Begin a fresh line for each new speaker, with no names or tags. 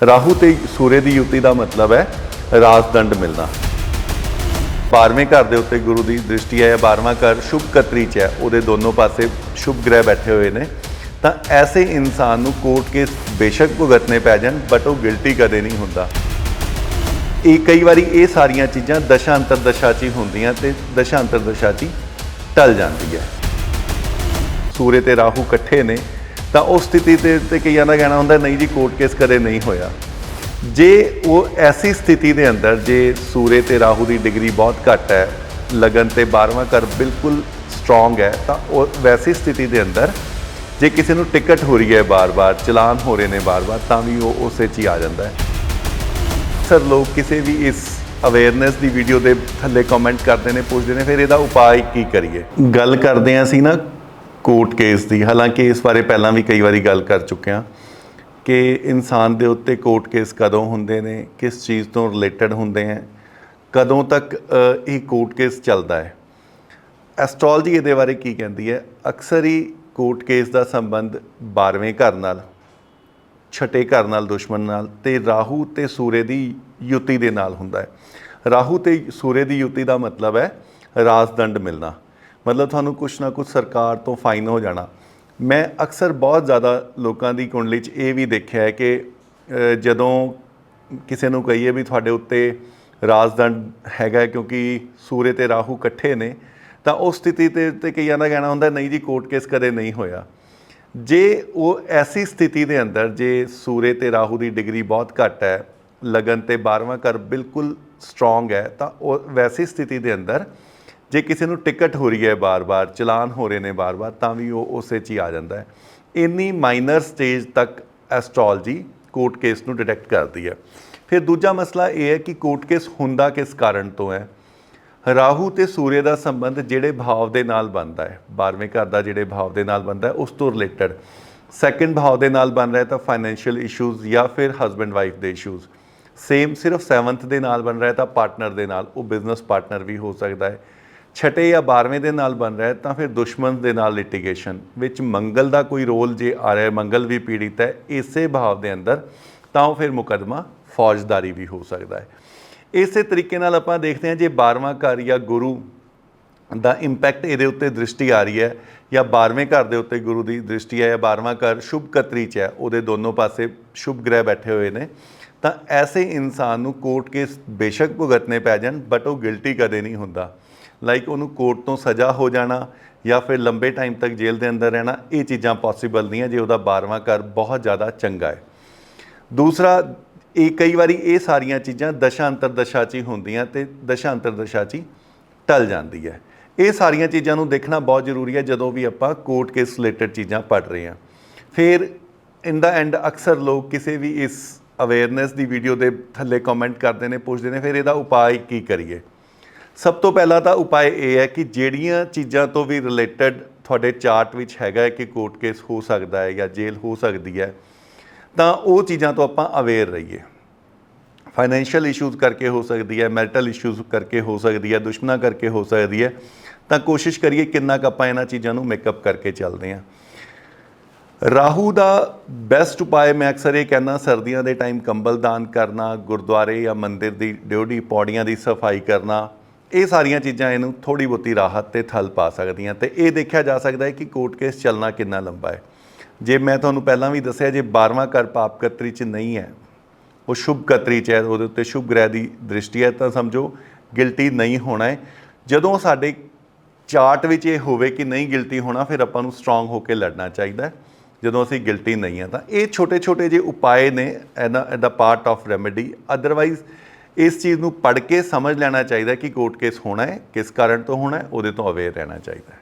ਰਾਹੂ ਤੇ ਸੂਰੇ ਦੀ ਯੁਤੀ ਦਾ ਮਤਲਬ ਹੈ ਰਾਜਦੰਡ ਮਿਲਣਾ। 12ਵੇਂ ਘਰ ਦੇ ਉੱਤੇ ਗੁਰੂ ਦੀ ਦ੍ਰਿਸ਼ਟੀ ਹੈ 12ਵਾਂ ਘਰ ਸ਼ੁਭ ਕਤਰੀ ਚ ਹੈ, ਉਹਦੇ ਦੋਨੋਂ ਪਾਸੇ ਸ਼ੁਭ ਗ੍ਰਹਿ ਬੈਠੇ ਹੋਏ ਨੇ। ਤਾਂ ਐਸੇ ਇਨਸਾਨ ਨੂੰ ਕੋਰਟ ਕੇਸ ਬੇਸ਼ੱਕ ਭੁਗਤਨੇ ਪੈ ਜਾਣ ਬਟ ਉਹ ਗਿਲਟੀ ਕਦੇ ਨਹੀਂ ਹੁੰਦਾ। ਇਹ ਕਈ ਵਾਰੀ ਇਹ ਸਾਰੀਆਂ ਚੀਜ਼ਾਂ ਦਸ਼ਾ ਅੰਤਰ ਦਸ਼ਾ 'ਚ ਹੀ ਹੁੰਦੀਆਂ ਤੇ ਦਸ਼ਾ ਅੰਤਰ ਦਸ਼ਾ 'ਚ ਹੀ ਟਲ ਜਾਂਦੀ ਹੈ। ਸੂਰੇ ਤੇ ਰਾਹੂ ਇਕੱਠੇ ਨੇ ਤਾਂ ਉਸ ਸਥਿਤੀ ਤੇ ਤੇ ਕਈਆਂ ਦਾ ਕਹਿਣਾ ਹੁੰਦਾ, ਨਹੀਂ ਜੀ ਕੋਰਟ ਕੇਸ ਕਦੇ ਨਹੀਂ ਹੋਇਆ। ਜੇ ਉਹ ਐਸੀ ਸਥਿਤੀ ਦੇ ਅੰਦਰ, ਜੇ ਸੂਰੇ ਤੇ ਰਾਹੂ ਦੀ ਡਿਗਰੀ ਬਹੁਤ ਘੱਟ ਹੈ, ਲਗਨ ਤੇ 12ਵਾਂ ਘਰ ਬਿਲਕੁਲ ਸਟਰੋਂਗ ਹੈ, ਤਾਂ ਉਹ ਵੈਸੀ ਸਥਿਤੀ ਦੇ ਅੰਦਰ, ਜੇ ਕਿਸੇ ਨੂੰ ਟਿਕਟ ਹੋ ਰਹੀ ਹੈ ਬਾਰ-ਬਾਰ, ਚਲਾਨ ਹੋ ਰਹੇ ਨੇ ਬਾਰ-ਬਾਰ, ਤਾਂ ਵੀ ਉਹ ਉਸੇ 'ਚ ਹੀ ਆ ਜਾਂਦਾ ਹੈ। ਅਕਸਰ ਲੋਕ ਕਿਸੇ ਵੀ ਇਸ ਅਵੇਅਰਨੈਸ ਦੀ ਵੀਡੀਓ ਦੇ ਥੱਲੇ ਕਮੈਂਟ ਕਰਦੇ ਨੇ, ਪੁੱਛਦੇ ਨੇ, ਫਿਰ ਇਹਦਾ ਉਪਾਅ ਕੀ ਕਰੀਏ? ਗੱਲ ਕਰਦੇ ਹਾਂ ਅਸੀਂ ਨਾ ਕੋਰਟ ਕੇਸ ਦੀ, ਹਾਲਾਂਕਿ ਇਸ ਬਾਰੇ ਪਹਿਲਾਂ ਵੀ ਕਈ ਵਾਰੀ ਗੱਲ ਕਰ ਚੁੱਕੇ ਹਾਂ ਕਿ ਇਨਸਾਨ ਦੇ ਉੱਤੇ ਕੋਰਟ ਕੇਸ ਕਦੋਂ ਹੁੰਦੇ ਨੇ, ਕਿਸ ਚੀਜ਼ ਤੋਂ ਰਿਲੇਟਡ ਹੁੰਦੇ ਹੈ, ਕਦੋਂ ਤੱਕ ਇਹ ਕੋਰਟ ਕੇਸ ਚੱਲਦਾ ਹੈ। ਐਸਟ੍ਰੋਲੋਜੀ ਇਹਦੇ ਬਾਰੇ ਕੀ ਕਹਿੰਦੀ ਹੈ? ਅਕਸਰ ਹੀ ਕੋਰਟ ਕੇਸ ਦਾ ਸੰਬੰਧ 12ਵੇਂ ਘਰ ਨਾਲ, ਛਟੇ ਘਰ ਨਾਲ, ਦੁਸ਼ਮਣ ਨਾਲ ਤੇ ਰਾਹੂ ਤੇ ਸੂਰੇ ਦੀ ਯੁਤੀ ਦੇ ਨਾਲ ਹੁੰਦਾ ਹੈ। ਰਾਹੂ ਤੇ ਸੂਰੇ ਦੀ ਯੁਤੀ ਦਾ ਮਤਲਬ ਹੈ ਰਾਜਦੰਡ ਮਿਲਣਾ। ਮਤਲਬ ਤੁਹਾਨੂੰ ਕੁਛ ਨਾ ਕੁਛ ਸਰਕਾਰ ਤੋਂ ਫਾਈਨ ਹੋ ਜਾਣਾ। ਮੈਂ ਅਕਸਰ ਬਹੁਤ ਜ਼ਿਆਦਾ ਲੋਕਾਂ ਦੀ ਕੁੰਡਲੀ 'ਚ ਇਹ ਵੀ ਦੇਖਿਆ ਹੈ ਕਿ ਜਦੋਂ ਕਿਸੇ ਨੂੰ ਕਹੀਏ ਵੀ ਤੁਹਾਡੇ ਉੱਤੇ ਰਾਜਦੰਡ ਹੈਗਾ ਕਿਉਂਕਿ ਸੂਰੇ ਤੇ ਰਾਹੂ ਇਕੱਠੇ ਨੇ, ਤਾਂ ਉਸ ਸਥਿਤੀ ਤੇ ਤੇ ਕਈਆਂ ਦਾ ਕਹਿਣਾ ਹੁੰਦਾ, ਨਹੀਂ ਜੀ ਕੋਰਟ ਕੇਸ ਕਦੇ ਨਹੀਂ ਹੋਇਆ। ਜੇ ਉਹ ਐਸੀ ਸਥਿਤੀ ਦੇ ਅੰਦਰ, ਜੇ ਸੂਰੇ ਤੇ ਰਾਹੂ ਦੀ ਡਿਗਰੀ ਬਹੁਤ ਘੱਟ ਹੈ, ਲਗਨ ਤੇ 12ਵਾਂ ਘਰ ਬਿਲਕੁਲ ਸਟਰੋਂਗ ਹੈ, ਤਾਂ ਉਹ ਵੈਸੀ ਸਥਿਤੀ ਦੇ ਅੰਦਰ ਜੇ ਕਿਸੇ ਨੂੰ ਟਿਕਟ ਹੋ ਰਹੀ ਹੈ ਬਾਰ-ਬਾਰ, ਚਲਾਨ ਹੋ ਰਹੇ ਨੇ ਬਾਰ-ਬਾਰ, ਤਾਂ ਵੀ ਉਹ ਉਸੇ 'ਚ ਹੀ ਆ ਜਾਂਦਾ ਹੈ। ਇੰਨੀ ਮਾਈਨਰ ਸਟੇਜ ਤੱਕ ਐਸਟ੍ਰੋਲੋਜੀ ਕੋਰਟ ਕੇਸ ਨੂੰ ਡਿਟੈਕਟ ਕਰਦੀ ਹੈ। ਫਿਰ ਦੂਜਾ ਮਸਲਾ ਇਹ ਹੈ ਕਿ ਕੋਰਟ ਕੇਸ ਹੁੰਦਾ ਕਿਸ ਕਾਰਨ ਤੋਂ ਹੈ? ਰਾਹੂ ਤੇ ਸੂਰਯ ਦਾ ਸੰਬੰਧ ਜਿਹੜੇ ਭਾਵ ਦੇ ਨਾਲ ਬਣਦਾ ਹੈ 12ਵੇਂ ਘਰ ਦਾ ਜਿਹੜੇ ਭਾਵ ਦੇ ਨਾਲ ਬਣਦਾ ਹੈ, ਉਸ ਤੋਂ ਰਿਲੇਟਡ ਸੈਕੰਡ ਭਾਵ ਦੇ ਨਾਲ ਬਣ ਰਿਹਾ ਤਾਂ ਫਾਈਨੈਂਸ਼ੀਅਲ ਇਸ਼ੂਜ਼ ਜਾਂ ਫਿਰ ਹਸਬੰਡ ਵਾਈਫ ਦੇ ਇਸ਼ੂਜ਼ ਸੇਮ ਸਿਰਫ 7th ਦੇ ਨਾਲ ਬਣ ਰਿਹਾ ਤਾਂ ਪਾਰਟਨਰ ਦੇ ਨਾਲ, ਉਹ ਬਿਜ਼ਨਸ ਪਾਰਟਨਰ ਵੀ ਹੋ ਸਕਦਾ ਹੈ। ਛਟੇ ਜਾਂ 12ਵੇਂ ਦੇ ਨਾਲ ਬਣ ਰਿਹਾ ਤਾਂ ਫਿਰ ਦੁਸ਼ਮਣ ਦੇ ਨਾਲ ਲਿਟੀਗੇਸ਼ਨ ਵਿੱਚ ਮੰਗਲ ਦਾ ਕੋਈ ਰੋਲ ਜੇ ਆ ਰਿਹਾ ਮੰਗਲ ਵੀ ਪੀੜਿਤ ਹੈ, ਇਸੇ ਭਾਵ ਦੇ ਅੰਦਰ ਤਾਂ ਉਹ ਫਿਰ ਮੁਕਦਮਾ ਫੌਜਦਾਰੀ ਵੀ ਹੋ ਸਕਦਾ ਹੈ। ਇਸੇ ਤਰੀਕੇ ਨਾਲ ਆਪਾਂ ਦੇਖਦੇ ਹਾਂ, ਜੇ 12ਵਾਂ ਘਰ ਜਾਂ ਗੁਰੂ ਦਾ ਇੰਪੈਕਟ ਇਹਦੇ ਉੱਤੇ ਦ੍ਰਿਸ਼ਟੀ ਆ ਰਹੀ ਹੈ, ਜਾਂ 12ਵੇਂ ਘਰ ਦੇ ਉੱਤੇ ਗੁਰੂ ਦੀ ਦ੍ਰਿਸ਼ਟੀ ਹੈ, ਜਾਂ 12ਵਾਂ ਘਰ ਸ਼ੁਭ ਕਤਰੀ ਚ ਹੈ, ਉਹਦੇ ਦੋਨੋਂ ਪਾਸੇ ਸ਼ੁਭ ਗ੍ਰਹਿ ਬੈਠੇ ਹੋਏ ਨੇ, ਤਾਂ ਐਸੇ ਇਨਸਾਨ ਨੂੰ ਕੋਰਟ ਕੇਸ ਬੇਸ਼ੱਕ ਭੁਗਤਨੇ ਪੈ ਜਾਣ ਬਟ ਉਹ ਗਿਲਟੀ ਕਦੇ ਨਹੀਂ ਹੁੰਦਾ। ਲਾਈਕ ਉਹਨੂੰ ਕੋਰਟ ਤੋਂ ਸਜ਼ਾ ਹੋ ਜਾਣਾ ਜਾਂ ਫਿਰ ਲੰਬੇ ਟਾਈਮ ਤੱਕ ਜੇਲ੍ਹ ਦੇ ਅੰਦਰ ਰਹਿਣਾ, ਇਹ ਚੀਜ਼ਾਂ ਪੋਸੀਬਲ ਨਹੀਂ ਹੈ, ਜੇ ਉਹਦਾ 12ਵਾਂ ਘਰ ਬਹੁਤ ਜ਼ਿਆਦਾ ਚੰਗਾ ਹੈ। ਦੂਸਰਾ, ਇਹ ਕਈ ਵਾਰੀ ਇਹ ਸਾਰੀਆਂ ਚੀਜ਼ਾਂ ਦਸ਼ਾ ਅੰਤਰਦਸ਼ਾ 'ਚ ਹੀ ਹੁੰਦੀਆਂ ਤੇ ਦਸ਼ਾ ਅੰਤਰਦਸ਼ਾ 'ਚ ਹੀ ਟਲ ਜਾਂਦੀ ਹੈ। ਇਹ ਸਾਰੀਆਂ ਚੀਜ਼ਾਂ ਨੂੰ ਦੇਖਣਾ ਬਹੁਤ ਜ਼ਰੂਰੀ ਹੈ, ਜਦੋਂ ਵੀ ਆਪਾਂ ਕੋਰਟ ਕੇਸ ਰਿਲੇਟਡ ਚੀਜ਼ਾਂ ਪੜ੍ਹ ਰਹੇ ਹਾਂ। ਫਿਰ ਇਨ ਦਾ ਐਂਡ ਅਕਸਰ ਲੋਕ ਕਿਸੇ ਵੀ ਇਸ ਅਵੇਅਰਨੈਸ ਦੀ ਵੀਡੀਓ ਦੇ ਥੱਲੇ ਕਮੈਂਟ ਕਰਦੇ ਨੇ, ਪੁੱਛਦੇ ਨੇ, ਫਿਰ ਇਹਦਾ ਉਪਾਅ ਕੀ ਕਰੀਏ? ਸਭ ਤੋਂ ਪਹਿਲਾਂ ਤਾਂ ਉਪਾਅ ਇਹ ਹੈ ਕਿ ਜਿਹੜੀਆਂ ਚੀਜ਼ਾਂ ਤੋਂ ਵੀ ਰਿਲੇਟਡ ਤੁਹਾਡੇ ਚਾਰਟ ਵਿੱਚ ਹੈਗਾ ਹੈ ਕਿ ਕੋਰਟ ਕੇਸ ਹੋ ਸਕਦਾ ਹੈ ਜਾਂ ਜੇਲ੍ਹ ਹੋ ਸਕਦੀ ਹੈ, ਤਾਂ ਉਹ ਚੀਜ਼ਾਂ ਤੋਂ ਆਪਾਂ ਅਵੇਅਰ ਰਹੀਏ। ਫਾਈਨੈਂਸ਼ੀਅਲ ਇਸ਼ੂਜ਼ ਕਰਕੇ ਹੋ ਸਕਦੀ ਹੈ ਮੈਰਿਟਲ ਇਸ਼ੂਜ਼ ਕਰਕੇ ਹੋ ਸਕਦੀ ਹੈ, ਦੁਸ਼ਮਣਾਂ ਕਰਕੇ ਹੋ ਸਕਦੀ ਹੈ, ਤਾਂ ਕੋਸ਼ਿਸ਼ ਕਰੀਏ ਕਿੰਨਾ ਕੁ ਆਪਾਂ ਇਹਨਾਂ ਚੀਜ਼ਾਂ ਨੂੰ ਮੇਕਅਪ ਕਰਕੇ ਚੱਲਦੇ ਹਾਂ। ਰਾਹੂ ਦਾ ਬੈਸਟ ਉਪਾਅ ਮੈਂ ਅਕਸਰ ਇਹ ਕਹਿੰਦਾ, ਸਰਦੀਆਂ ਦੇ ਟਾਈਮ ਕੰਬਲ ਦਾਨ ਕਰਨਾ, ਗੁਰਦੁਆਰੇ ਜਾਂ ਮੰਦਿਰ ਦੀ ਡਿਊਟੀ, ਪੌੜੀਆਂ ਦੀ ਸਫ਼ਾਈ ਕਰਨਾ ਇਹ ਸਾਰੀਆਂ ਚੀਜ਼ਾਂ ਇਹਨੂੰ ਥੋੜੀ ਬਹੁਤੀ ਰਾਹਤ ਤੇ ਥਲ ਪਾ ਸਕਦੀਆਂ ਤੇ ਇਹ ਦੇਖਿਆ ਜਾ ਸਕਦਾ ਹੈ ਕਿ ਕੋਰਟ ਕੇਸ ਚੱਲਣਾ ਕਿੰਨਾ ਲੰਬਾ ਹੈ। ਜੇ ਮੈਂ ਤੁਹਾਨੂੰ ਪਹਿਲਾਂ ਵੀ ਦੱਸਿਆ, ਜੇ 12ਵਾਂ ਘਰ ਪਾਪ ਕਤਰੀ ਚ ਨਹੀਂ ਹੈ, ਉਹ ਸ਼ੁਭ ਕਤਰੀ ਚ ਹੈ, ਉਹਦੇ ਉੱਤੇ ਸ਼ੁਭ ਗ੍ਰਹਿ ਦੀ ਦ੍ਰਿਸ਼ਟੀ ਹੈ, ਤਾਂ ਸਮਝੋ ਗਿਲਟੀ ਨਹੀਂ ਹੋਣਾ ਹੈ। ਜਦੋਂ ਸਾਡੇ ਚਾਰਟ ਵਿੱਚ ਇਹ ਹੋਵੇ ਕਿ ਨਹੀਂ ਗਿਲਟੀ ਹੋਣਾ, ਫਿਰ ਆਪਾਂ ਨੂੰ ਸਟਰੋਂਗ ਹੋ ਕੇ ਲੜਨਾ ਚਾਹੀਦਾ ਜਦੋਂ ਅਸੀਂ ਗਿਲਟੀ ਨਹੀਂ ਆ ਤਾਂ ਇਹ ਛੋਟੇ ਛੋਟੇ ਜਿਹੇ ਉਪਾਏ ਨੇ ਇਹਦਾ ਇਹਦਾ ਪਾਰਟ ਆਫ ਰੈਮੇਡੀ ਅਦਰਵਾਈਜ਼ ਇਸ ਚੀਜ਼ ਨੂੰ ਪੜ੍ਹ ਕੇ ਸਮਝ ਲੈਣਾ ਚਾਹੀਦਾ ਕਿ ਕੋਰਟ ਕੇਸ ਹੋਣਾ ਹੈ, ਕਿਸ ਕਾਰਨ ਤੋਂ ਹੋਣਾ ਹੈ, ਉਹਦੇ ਤੋਂ ਅਵੇਅਰ ਰਹਿਣਾ ਚਾਹੀਦਾ ਹੈ।